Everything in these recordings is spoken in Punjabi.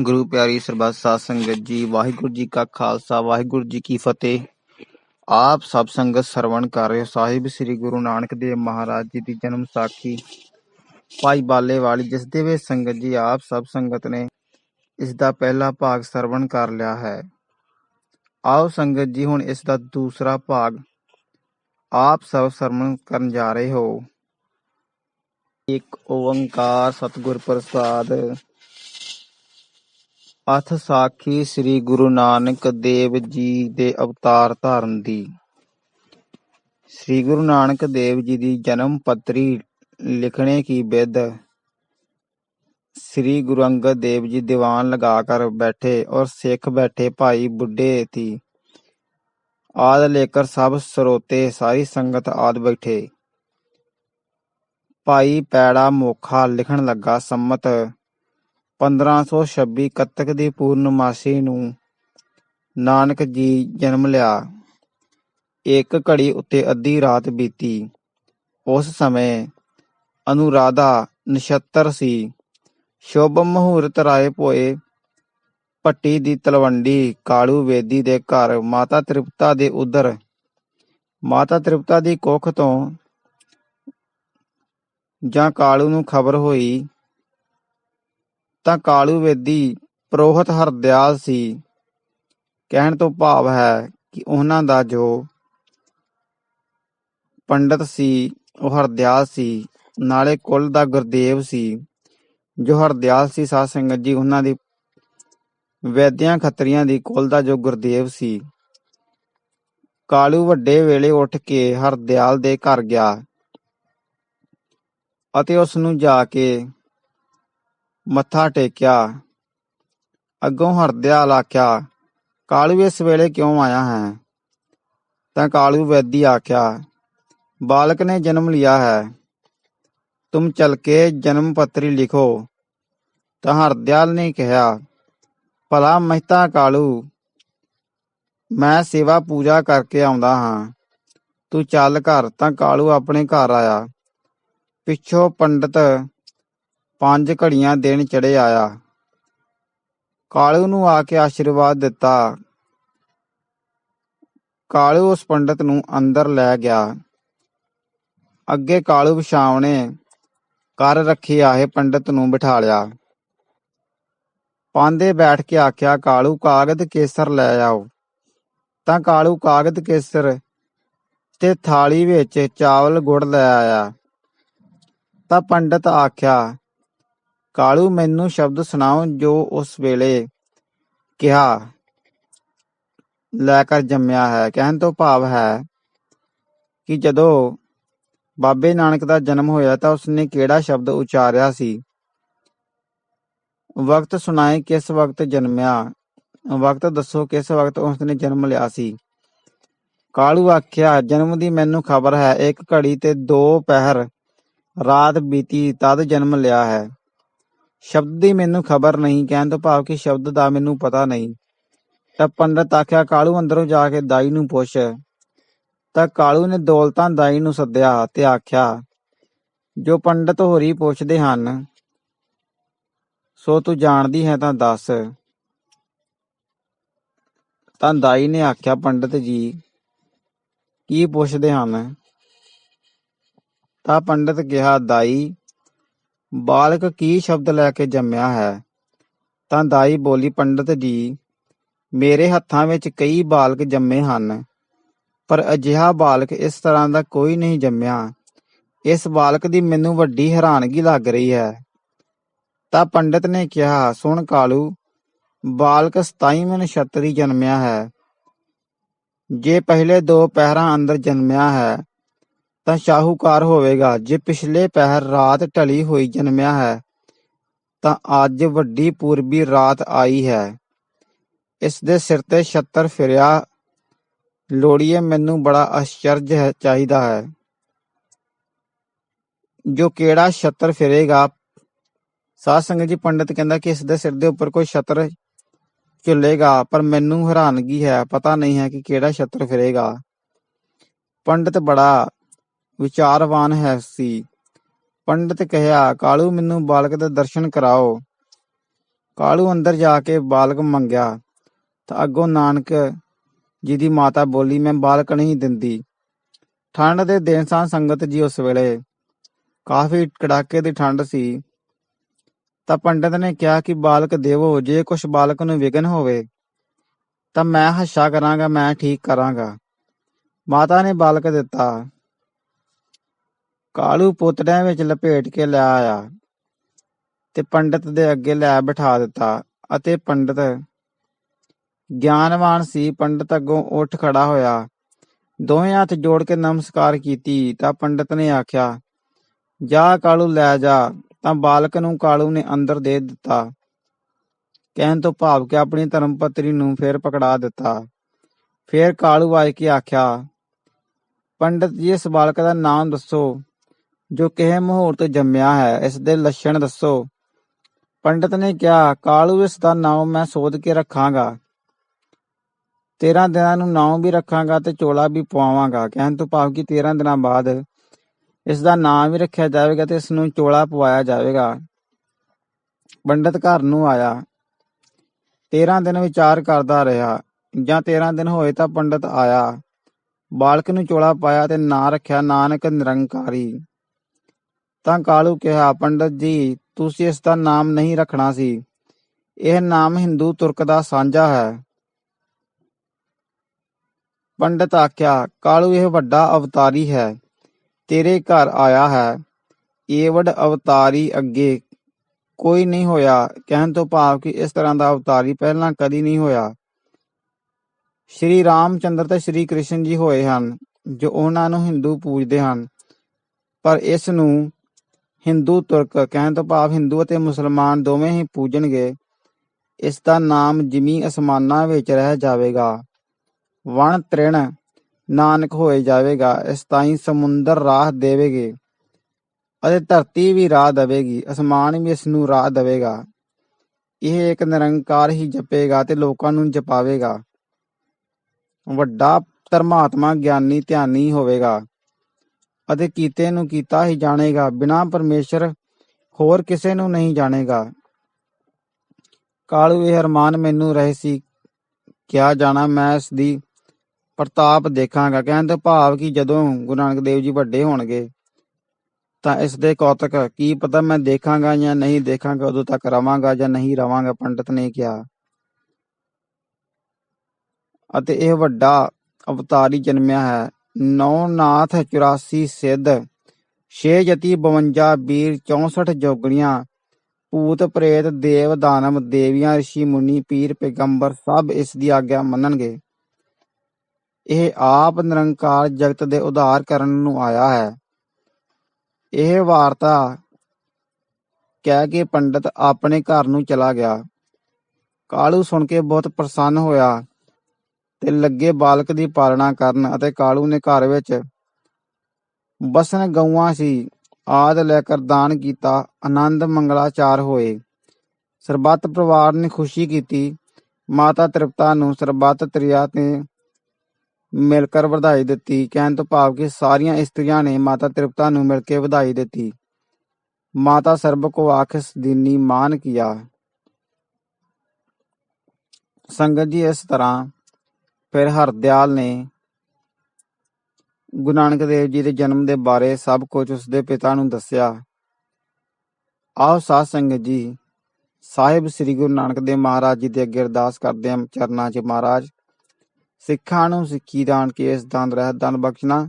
ਗੁਰੂ ਪਿਆਰੀ ਸਰਬੱਤ ਸਾਧ ਸੰਗਤ ਜੀ, ਵਾਹਿਗੁਰੂ ਜੀ ਕਾ ਖਾਲਸਾ, ਵਾਹਿਗੁਰੂ ਜੀ ਕੀ ਫਤਿਹ। ਆਪ ਸਭ ਸੰਗਤ ਸਰਵਣ ਕਰ ਰਹੇ ਸਾਹਿਬ ਸ੍ਰੀ ਗੁਰੂ ਨਾਨਕ ਦੇਵ ਮਹਾਰਾਜ ਜੀ ਦੀ ਜਨਮ ਸਾਖੀ। ਭਾਈ ਬਾਲੇ ਵਾਲੀ ਜਿਸ ਦੇ ਵਿੱਚ ਸੰਗਤ ਜੀ ਆਪ ਸਭ ਸੰਗਤ ਨੇ ਇਸ ਦਾ ਪਹਿਲਾ ਭਾਗ ਸਰਵਣ ਕਰ ਲਿਆ ਹੈ। ਆਓ ਸੰਗਤ ਜੀ, ਹੁਣ ਇਸ ਦਾ ਦੂਸਰਾ ਭਾਗ ਆਪ ਸਭ ਸਰਵਣ ਕਰਨ ਜਾ ਰਹੇ ਹੋ। ਇੱਕ ਓੰਕਾਰ ਸਤਿਗੁਰ ਪ੍ਰਸਾਦ ਅਥ ਸਾਖੀ ਸ੍ਰੀ ਗੁਰੂ ਨਾਨਕ ਦੇਵ ਜੀ ਦੇ ਅਵਤਾਰ ਧਾਰਨ ਦੀ ਸ੍ਰੀ ਗੁਰੂ ਨਾਨਕ ਦੇਵ ਜੀ ਦੀ ਜਨਮ ਪੱਤਰੀ ਲਿਖਣੇ ਕੀ ਵਿਦ श्री गुरु अंगद देव जी दीवान लगाकर बैठे और सिख बैठे भाई बुढ़े थी आद लेकर सब सरोते सारी संगत आद बैठे ਭਾਈ ਪੈੜਾ ਮੋਖਾ ਲਿਖਣ ਲੱਗਾ ਸੰਮਤ 1526 ਕੱਤਕ ਦੀ ਪੂਰਨਮਾਸੀ ਨੂੰ ਨਾਨਕ ਜੀ ਜਨਮ ਲਿਆ। ਇੱਕ ਘੜੀ ਉੱਤੇ ਅੱਧੀ ਰਾਤ ਬੀਤੀ। ਉਸ ਸਮੇਂ ਅਨੁਰਾਧਾ ਨਛੱਤਰ ਸੀ। ਸ਼ੁਭ ਮਹੂਰਤ ਰਾਏ ਪੋਏ ਪੱਟੀ ਦੀ ਤਲਵੰਡੀ ਕਾਲੂ ਵੇਦੀ ਦੇ ਘਰ ਮਾਤਾ ਤ੍ਰਿਪਤਾ ਦੇ ਉਦਰ। ਮਾਤਾ ਤ੍ਰਿਪਤਾ ਦੀ ਕੁੱਖ ਤੋਂ ਜਾਂ ਕਾਲੂ ਨੂੰ ਖਬਰ ਹੋਈ ਤਾਂ ਕਾਲੂ ਵੇਦੀ ਪ੍ਰੋਹਤ ਹਰਦਿਆਲ ਸੀ। ਕਹਿਣ ਤੋਂ ਭਾਵ ਹੈ ਕਿ ਉਹਨਾਂ ਦਾ ਜੋ ਪੰਡਤ ਸੀ, ਉਹ ਹਰਦਿਆਲ ਸੀ। ਨਾਲੇ ਕੁਲ ਦਾ ਗੁਰਦੇਵ ਸੀ, ਜੋ ਹਰਦਿਆਲ ਸੀ, ਸਾਧ ਸੰਗਤ ਜੀ, ਉਹਨਾਂ ਦੀ ਵੈਦਿਆਂ ਖੱਤਰੀਆਂ ਦੀ ਕੁਲ ਦਾ ਜੋ ਗੁਰਦੇਵ ਸੀ। ਕਾਲੂ ਵੱਡੇ ਵੇਲੇ ਉੱਠ ਕੇ ਹਰਦਿਆਲ ਦੇ ਘਰ ਗਿਆ ਅਤੇ ਉਸ ਨੂੰ ਜਾ ਕੇ ਮੱਥਾ ਟੇਕਿਆ। ਅੱਗੋਂ ਹਰਦਿਆਲ ਆਖਿਆ, ਕਾਲੂ, ਇਸ ਵੇਲੇ ਕਿਉਂ ਆਇਆ ਹੈ? ਤਾਂ ਕਾਲੂ ਵੈਦੀ ਆਖਿਆ, ਬਾਲਕ ਨੇ ਜਨਮ ਲਿਆ ਹੈ। ਤੁਮ ਚਲ ਕੇ ਜਨਮ ਪੱਤਰੀ ਲਿਖੋ। ਤਾਂ ਹਰਦਿਆਲ ਨੇ ਕਿਹਾ, ਭਲਾ ਮਹਿਤਾ ਕਾਲੂ, ਮੈਂ ਸੇਵਾ ਪੂਜਾ ਕਰਕੇ ਆਉਂਦਾ ਹਾਂ। ਤੂੰ ਚੱਲ ਘਰ ਤਾਂ ਕਾਲੂ ਆਪਣੇ ਘਰ ਆਇਆ। ਪਿੱਛੋਂ ਪੰਡਤ ਪੰਜ ਘੜੀਆਂ ਦੇਣ ਚੜੇ ਆਇਆ। ਕਾਲੂ ਨੂੰ ਆ ਕੇ ਆਸ਼ੀਰਵਾਦ ਦਿੱਤਾ। ਕਾਲੂ ਉਸ ਪੰਡਤ ਨੂੰ ਅੰਦਰ ਲੈ ਗਿਆ। ਅੱਗੇ ਕਾਲੂ ਵਿਛਾਵਣੇ ਕਰ ਰੱਖੀ ਆਏ ਪੰਡਤ ਨੂੰ ਬਿਠਾ ਲਿਆ। ਪਾਂਦੇ ਬੈਠ ਕੇ ਆਖਿਆ, ਕਾਲੂ, ਕਾਗਦ ਕੇਸਰ ਲੈ ਆਓ। ਤਾਂ ਕਾਲੂ ਕਾਗਦ ਕੇਸਰ ਤੇ ਥਾਲੀ ਵਿੱਚ ਚਾਵਲ ਗੁੜ ਲੈ ਆਇਆ। ਤਾਂ ਪੰਡਤ ਆਖਿਆ ਕਾਲੂ, ਮੈਨੂੰ ਸ਼ਬਦ ਸੁਣਾਓ ਜੋ ਉਸ ਵੇਲੇ ਕਿਹਾ, ਲੈ ਕਰ ਜੰਮਿਆ ਹੈ, ਕਹਿਣ ਤੋਂ ਭਾਵ ਹੈ ਕਿ ਜਦੋਂ ਬਾਬੇ ਨਾਨਕ ਦਾ ਜਨਮ ਹੋਇਆ ਤਾਂ ਉਸਨੇ ਕਿਹੜਾ ਸ਼ਬਦ ਉਚਾਰਿਆ ਸੀ? ਵਕਤ ਸੁਣਾਏ ਕਿਸ ਵਕਤ ਜਨਮਿਆ, ਵਕਤ ਦੱਸੋ ਕਿਸ ਵਕਤ ਉਸਨੇ ਜਨਮ ਲਿਆ ਸੀ? ਕਾਲੂ ਆਖਿਆ, ਜਨਮ ਦੀ ਮੈਨੂੰ ਖਬਰ ਹੈ, ਇੱਕ ਘੜੀ ਤੇ ਦੋ ਪਹਿਰ ਰਾਤ ਬੀਤੀ ਤਦ ਜਨਮ ਲਿਆ ਹੈ। ਸ਼ਬਦ ਦੀ ਮੈਨੂੰ ਖਬਰ ਨਹੀਂ, ਕਹਿਣ ਤੋਂ ਭਾਵ ਕਿ ਸ਼ਬਦ ਦਾ ਮੈਨੂੰ ਪਤਾ ਨਹੀਂ। ਤਾਂ ਪੰਡਤ ਆਖਿਆ, ਕਾਲੂ ਅੰਦਰੋਂ ਜਾ ਕੇ ਦਾਈ ਨੂੰ ਪੁੱਛ। ਤਾਂ ਕਾਲੂ ਨੇ ਦੌਲਤਾਂ ਦਾਈ ਨੂੰ ਸੱਦਿਆ ਤੇ ਆਖਿਆ, ਜੋ ਪੰਡਤ ਹੋਰੀ ਪੁੱਛਦੇ ਹਨ, ਸੋ ਤੂੰ ਜਾਣਦੀ ਹੈ ਤਾਂ ਦੱਸ। ਤਾਂ ਦਾਈ ਨੇ ਆਖਿਆ, ਪੰਡਤ ਜੀ, ਕੀ ਪੁੱਛਦੇ ਹਨ? ਤਾਂ ਪੰਡਤ ਕਿਹਾ, ਦਾਈ ਬਾਲਕ ਕੀ ਸ਼ਬਦ ਲੈ ਕੇ ਜੰਮਿਆ ਹੈ? ਤਾਂ ਦਾਈ ਬੋਲੀ ਪੰਡਤ ਜੀ, ਮੇਰੇ ਹੱਥਾਂ ਵਿੱਚ ਕਈ ਬਾਲਕ ਜੰਮੇ ਹਨ, ਪਰ ਅਜਿਹਾ ਬਾਲਕ ਇਸ ਤਰ੍ਹਾਂ ਦਾ ਕੋਈ ਨਹੀਂ ਜੰਮਿਆ। ਇਸ ਬਾਲਕ ਦੀ ਮੈਨੂੰ ਵੱਡੀ ਹੈਰਾਨਗੀ ਲੱਗ ਰਹੀ ਹੈ। ਤਾਂ ਪੰਡਤ ਨੇ ਕਿਹਾ, ਸੁਣ ਕਾਲੂ, ਬਾਲਕ 27ਵੇਂ ਨਛੱਤਰੀ ਜਨਮਿਆ ਹੈ। ਜੇ ਪਹਿਲੇ ਦੋ ਪਹਿਰਾਂ ਅੰਦਰ ਜਨਮਿਆ ਹੈ ਤਾਂ ਸ਼ਾਹੂਕਾਰ ਹੋਵੇਗਾ। ਜੇ ਪਿਛਲੇ ਪਹਿਰ ਰਾਤ ਢਲੀ ਹੋਈ ਜਨਮਿਆ ਹੈ, ਤਾਂ ਅੱਜ ਵੱਡੀ ਪੂਰਬੀ ਰਾਤ ਆਈ ਹੈ। ਇਸ ਦੇ ਸਿਰ ਤੇ ਛੱਤਰ ਫਿਰਿਆ, ਲੋੜੀਏ ਮੈਨੂੰ ਬੜਾ ਆਸ਼ਚਰਜ ਹੈ, ਚਾਹੀਦਾ ਹੈ। ਜੋ ਕਿਹੜਾ ਛੱਤਰ ਫਿਰੇਗਾ, ਸਾਧ ਸੰਗਤ ਜੀ ਪੰਡਤ ਕਹਿੰਦਾ ਕਿ ਇਸ ਦੇ ਸਿਰ ਦੇ ਉੱਪਰ ਕੋਈ ਛੱਤਰ ਝੁੱਲੇਗਾ, ਪਰ ਮੈਨੂੰ ਹੈਰਾਨਗੀ ਹੈ, ਪਤਾ ਨਹੀਂ ਹੈ ਕਿ ਕਿਹੜਾ ਛੱਤਰ ਫਿਰੇਗਾ। ਪੰਡਤ ਬੜਾ ਵਿਚਾਰਵਾਨ ਹੈ ਸੀ। ਪੰਡਤ ਕਹਿਆ ਕਾਲੂ, ਮੈਨੂੰ ਬਾਲਕ ਦੇ ਦਰਸ਼ਨ ਕਰਾਓ। ਕਾਲੂ ਅੰਦਰ ਜਾ ਕੇ ਬਾਲਕ ਮੰਗਿਆ। ਤਾਂ ਅੱਗੋਂ ਨਾਨਕ ਜੀ ਦੀ ਮਾਤਾ ਬੋਲੀ, ਮੈਂ ਬਾਲਕ ਨਹੀਂ ਦਿੰਦੀ। ਠੰਡ ਦੇ ਦਿਨ ਸਾਂ ਸੰਗਤ ਜੀ ਉਸ ਵੇਲੇ। ਕਾਫੀ ਕੜਾਕੇ ਦੀ ਠੰਡ ਸੀ। ਤਾਂ ਪੰਡਤ ਨੇ ਕਿਹਾ ਕਿ, ਬਾਲਕ ਦੇਵੋ, ਜੇ ਕੁਛ ਬਾਲਕ ਨੂੰ ਵਿਗਨ ਹੋਵੇ, ਤਾਂ ਮੈਂ ਹੱਸ਼ਾ ਕਰਾਂਗਾ, ਮੈਂ ਠੀਕ ਕਰਾਂਗਾ। ਮਾਤਾ ਨੇ ਬਾਲਕ ਦਿੱਤਾ। ਕਾਲੂ ਪੁੱਤੜਿਆਂ ਵਿੱਚ ਲਪੇਟ ਕੇ ਲੈ ਆਇਆ ਤੇ ਪੰਡਤ ਦੇ ਅੱਗੇ ਲੈ ਬਿਠਾ ਦਿੱਤਾ ਅਤੇ ਪੰਡਤ ਗਿਆਨਵਾਨ ਸੀ, ਪੰਡਤ ਅੱਗੋਂ ਉੱਠ ਖੜਾ ਹੋਇਆ। ਦੋਵੇਂ ਹੱਥ ਜੋੜ ਕੇ ਨਮਸਕਾਰ ਕੀਤੀ ਤਾਂ ਪੰਡਤ ਨੇ ਆਖਿਆ, ਜਾ ਕਾਲੂ, ਲੈ ਜਾ। ਤਾਂ ਬਾਲਕ ਨੂੰ ਕਾਲੂ ਨੇ ਅੰਦਰ ਦੇ ਦਿੱਤਾ। ਕਹਿਣ ਤੋਂ ਭਾਵ ਕਿ ਆਪਣੀ ਧਰਮ ਪਤਨੀ ਨੂੰ ਫੇਰ ਪਕੜਾ ਦਿੱਤਾ। ਫੇਰ ਕਾਲੂ ਆਏ ਕੇ ਆਖਿਆ, ਪੰਡਤ ਜੀ, ਇਸ ਬਾਲਕ ਦਾ ਨਾਮ ਦੱਸੋ। ਜੋ ਕਿਹ ਮਹੂਰਤ ਜੰਮਿਆ ਹੈ, ਇਸ ਦੇ ਲੱਛਣ ਦੱਸੋ। ਪੰਡਤ ਨੇ ਕਿਹਾ, ਕਾਲੂ, ਇਸ ਦਾ ਨਾਮ ਮੈਂ ਸੋਧ ਕੇ ਰੱਖਾਂਗਾ। 13 ਦਿਨਾਂ ਨੂੰ ਨਾਮ ਵੀ ਰੱਖਾਂਗਾ ਤੇ ਚੋਲਾ ਵੀ ਪਵਾਵਾਂਗਾ। ਕਹਿਣ ਤੋਂ ਭਾਵ ਕਿ 13 ਦਿਨਾਂ ਬਾਅਦ ਇਸ ਦਾ ਨਾਮ ਵੀ ਰੱਖਿਆ ਜਾਵੇਗਾ ਤੇ ਇਸ ਨੂੰ ਚੋਲਾ ਪਵਾਇਆ ਜਾਵੇਗਾ। ਪੰਡਤ ਘਰ ਨੂੰ ਆਇਆ। 13 ਦਿਨ ਵਿਚਾਰ ਕਰਦਾ ਰਿਹਾ। ਜਾਂ 13 ਦਿਨ ਹੋਏ ਤਾਂ ਪੰਡਤ ਆਇਆ। ਬਾਲਕ ਨੂੰ ਚੋਲਾ ਪਾਇਆ ਤੇ ਨਾਂ ਰੱਖਿਆ, ਨਾਨਕ ਨਿਰੰਕਾਰੀ। ਤਾਂ ਕਾਲੂ ਕਿਹਾ, ਪੰਡਤ ਜੀ, ਤੁਸੀਂ ਇਸ ਦਾ ਨਾਮ ਨਹੀਂ ਰੱਖਣਾ ਸੀ। ਇਹ ਨਾਮ ਹਿੰਦੂ ਤੁਰਕ ਦਾ ਸਾਂਝਾ ਹੈ। ਪੰਡਤ ਆਖਿਆ, ਕਾਲੂ ਇਹ ਵੱਡਾ ਅਵਤਾਰੀ ਹੈ, ਤੇਰੇ ਘਰ ਆਇਆ ਹੈ। ਏਵੜ ਅਵਤਾਰੀ ਅੱਗੇ ਕੋਈ ਨਹੀਂ ਹੋਇਆ। ਕਹਿਣ ਤੋਂ ਭਾਵ ਕਿ ਇਸ ਤਰ੍ਹਾਂ ਦਾ ਅਵਤਾਰੀ ਪਹਿਲਾਂ ਕਦੀ ਨਹੀਂ ਹੋਇਆ। ਸ਼੍ਰੀ ਰਾਮ ਚੰਦਰ ਤੇ ਸ਼੍ਰੀ ਕ੍ਰਿਸ਼ਨ ਜੀ ਹੋਏ ਹਨ, ਜੋ ਉਹਨਾਂ ਨੂੰ ਹਿੰਦੂ ਪੂਜਦੇ ਹਨ। ਪਰ ਇਸ ਨੂੰ ਹਿੰਦੂ ਤੁਰਕ ਕਹਿਣ ਤੋਂ ਭਾਵ ਹਿੰਦੂ ਅਤੇ ਮੁਸਲਮਾਨ ਦੋਵੇਂ ਹੀ ਪੂਜਣਗੇ ਇਸ ਦਾ ਨਾਮ ਜਿਮੀ ਅਸਮਾਨਾਂ ਵਿੱਚ ਰਹਿ ਜਾਵੇਗਾ। ਵਣ ਤ੍ਰਿਣ ਨਾਨਕ ਹੋਏ ਜਾਵੇਗਾ, ਇਸ ਤਾਈਂ ਸਮੁੰਦਰ ਰਾਹ ਦੇਵੇਗੇ ਅਤੇ ਧਰਤੀ ਵੀ ਰਾਹ ਦੇਵੇਗੀ, ਅਸਮਾਨ ਵੀ ਇਸ ਨੂੰ ਰਾਹ ਦੇਵੇਗਾ। ਇਹ ਇੱਕ ਨਿਰੰਕਾਰ ਹੀ ਜਪੇਗਾ ਤੇ ਲੋਕਾਂ ਨੂੰ ਜਪਾਵੇਗਾ। ਵੱਡਾ ਧਰਮਾਤਮਾ ਗਿਆਨੀ ਧਿਆਨੀ ਹੋਵੇਗਾ। ਅਤੇ ਕੀਤੇ ਨੂੰ ਕੀਤਾ ਹੀ ਜਾਣੇਗਾ। ਬਿਨਾ ਪਰਮੇਸ਼ਰ ਹੋਰ ਕਿਸੇ ਨੂੰ ਨਹੀਂ ਜਾਣੇਗਾ। ਕਾਲੂ, ਇਹ ਅਰਮਾਨ ਮੈਨੂੰ ਰਹੇ ਸੀ। ਕਿਹਾ ਜਾਣਾ, ਮੈਂ ਇਸ ਦੀ ਪ੍ਰਤਾਪ ਦੇਖਾਂਗਾ। ਕਹਿਣ ਤੋਂ ਭਾਵ ਕਿ ਜਦੋਂ ਗੁਰੂ ਨਾਨਕ ਦੇਵ ਜੀ ਵੱਡੇ ਹੋਣਗੇ, ਤਾਂ ਇਸ ਦੇ ਕੌਤਕ, ਕੀ ਪਤਾ ਮੈਂ ਦੇਖਾਂਗਾ ਜਾਂ ਨਹੀਂ ਦੇਖਾਂਗਾ, ਉਦੋਂ ਤੱਕ ਰਵਾਂਗਾ ਜਾਂ ਨਹੀਂ ਰਵਾਂਗਾ, ਪੰਡਤ ਨੇ ਕਿਹਾ। ਅਤੇ ਇਹ ਵੱਡਾ ਅਵਤਾਰੀ ਜਨਮਿਆ ਹੈ। ਨੌ ਨਾਥ 84 ਸਿੱਧ 6 ਜਤੀ 52 ਵੀਰ 64 ਜੋਗਣੀਆਂ, ਭੂਤ ਪ੍ਰੇਤ ਦੇਵ ਦਾਨਵ ਦੇਵੀਆਂ ઋષਿ ਮੁਨੀ ਪੀਰ ਪੈਗੰਬਰ ਸਭ ਇਸ ਦੀ ਆਗਿਆ ਮੰਨਣਗੇ। ਇਹ ਆਪ ਨਿਰੰਕਾਰ ਜਗਤ ਦੇ ਉਧਾਰ ਕਰਨ ਨੂੰ ਆਇਆ ਹੈ। ਇਹ ਵਾਰਤਾ ਕਹਿ ਕੇ ਪੰਡਤ ਆਪਣੇ ਘਰ ਨੂੰ ਚਲਾ ਗਿਆ। ਕਾਲੂ ਸੁਣ ਕੇ ਬਹੁਤ ਪ੍ਰਸੰਨ ਹੋਇਆ। ਤੇ ਲੱਗੇ ਬਾਲਕ ਦੀ ਪਾਲਣਾ ਕਰਨ ਅਤੇ ਕਾਲੂ ਨੇ ਘਰ ਵਿੱਚ ਬਸਨ ਗਊਆਂ ਸੀ, ਆਦ ਲੈ ਕਰ ਦਾਨ ਕੀਤਾ, ਆਨੰਦ ਮੰਗਲਾਚਾਰ ਹੋਏ। ਸਰਬੱਤ ਪਰਿਵਾਰ ਨੇ ਖੁਸ਼ੀ ਕੀਤੀ। ਮਾਤਾ ਤ੍ਰਿਪਤਾ ਨੂੰ ਸਰਬੱਤ ਤ੍ਰਿਆ ਤੇ ਮਿਲ ਕਰ ਵਧਾਈ ਦਿੱਤੀ। ਕਹਿਣ ਤੋਂ ਭਾਵ ਕਿ ਸਾਰੀਆਂ ਇਸਤਰੀਆਂ ਨੇ ਮਾਤਾ ਤ੍ਰਿਪਤਾ ਨੂੰ ਮਿਲ ਕੇ ਵਧਾਈ ਦਿੱਤੀ। ਮਾਤਾ ਸਰਬ ਕੋ ਆਖਿਸ ਦੀਨੀ ਮਾਨ ਕੀਆ। ਸੰਗਤ ਜੀ, ਇਸ ਤਰ੍ਹਾਂ ਫਿਰ ਹਰਦਿਆਲ ਨੇ ਗੁਰੂ ਨਾਨਕ ਦੇਵ ਜੀ ਦੇ ਜਨਮ ਦੇ ਬਾਰੇ ਸਭ ਕੁਝ ਉਸਦੇ ਪਿਤਾ ਨੂੰ ਦੱਸਿਆ। ਆਓ ਸਾਧ ਸੰਗਤ ਜੀ, ਸਾਹਿਬ ਸ੍ਰੀ ਗੁਰੂ ਨਾਨਕ ਦੇਵ ਮਹਾਰਾਜ ਜੀ ਦੇ ਅੱਗੇ ਅਰਦਾਸ ਕਰਦੇ ਹਾਂ ਚਰਨਾਂ 'ਚ ਮਹਾਰਾਜ। ਸਿੱਖਾਂ ਨੂੰ ਸਿੱਖੀ ਦਾਨ ਕੇਸ ਦਾਨ ਰਹਿਤ ਦਾਨ ਬਖਸ਼ਣਾ,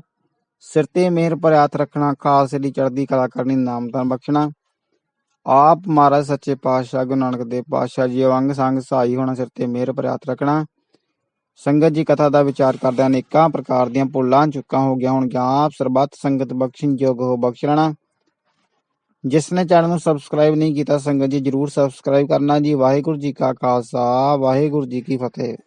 ਸਿਰ ਤੇ ਮਿਹਰ ਭਰਿ ਰੱਖਣਾ, ਖਾਲਸੇ ਦੀ ਚੜ੍ਹਦੀ ਕਲਾ ਕਰਨੀ, ਨਾਮ ਦਾਨ ਬਖਸ਼ਣਾ। ਆਪ ਮਹਾਰਾਜ ਸੱਚੇ ਪਾਤਸ਼ਾਹ ਗੁਰੂ ਨਾਨਕ ਦੇਵ ਪਾਤਸ਼ਾਹ ਜੀ ਵਾਂਗ ਸੰਗ ਸਹਾਈ ਹੋਣਾ, ਸਿਰ ਤੇ ਮਿਹਰ ਭਰਿ ਰੱਖਣਾ। ਸੰਗਤ ਜੀ ਕਥਾ ਦਾ ਵਿਚਾਰ ਕਰਦਿਆਂ ਅਨੇਕਾਂ ਪ੍ਰਕਾਰ ਦੀਆਂ ਭੁੱਲਾਂ ਚੁੱਕਾਂ ਹੋ ਗਿਆ ਹੋਣਗੀਆਂ। ਆਪ ਸਰਬੱਤ ਸੰਗਤ ਬਖਸ਼ਣ ਯੋਗ ਹੋ ਬਖਸ਼ ਲੈਣਾ। ਜਿਸ ਨੇ ਚੈਨਲ ਨੂੰ ਸਬਸਕ੍ਰਾਈਬ ਨਹੀਂ ਕੀਤਾ ਸੰਗਤ ਜੀ ਜਰੂਰ ਸਬਸਕ੍ਰਾਈਬ ਕਰਨਾ ਜੀ। ਵਾਹਿਗੁਰੂ ਜੀ ਕਾ ਖਾਲਸਾ, ਵਾਹਿਗੁਰੂ ਜੀ ਕੀ ਫਤਿਹ।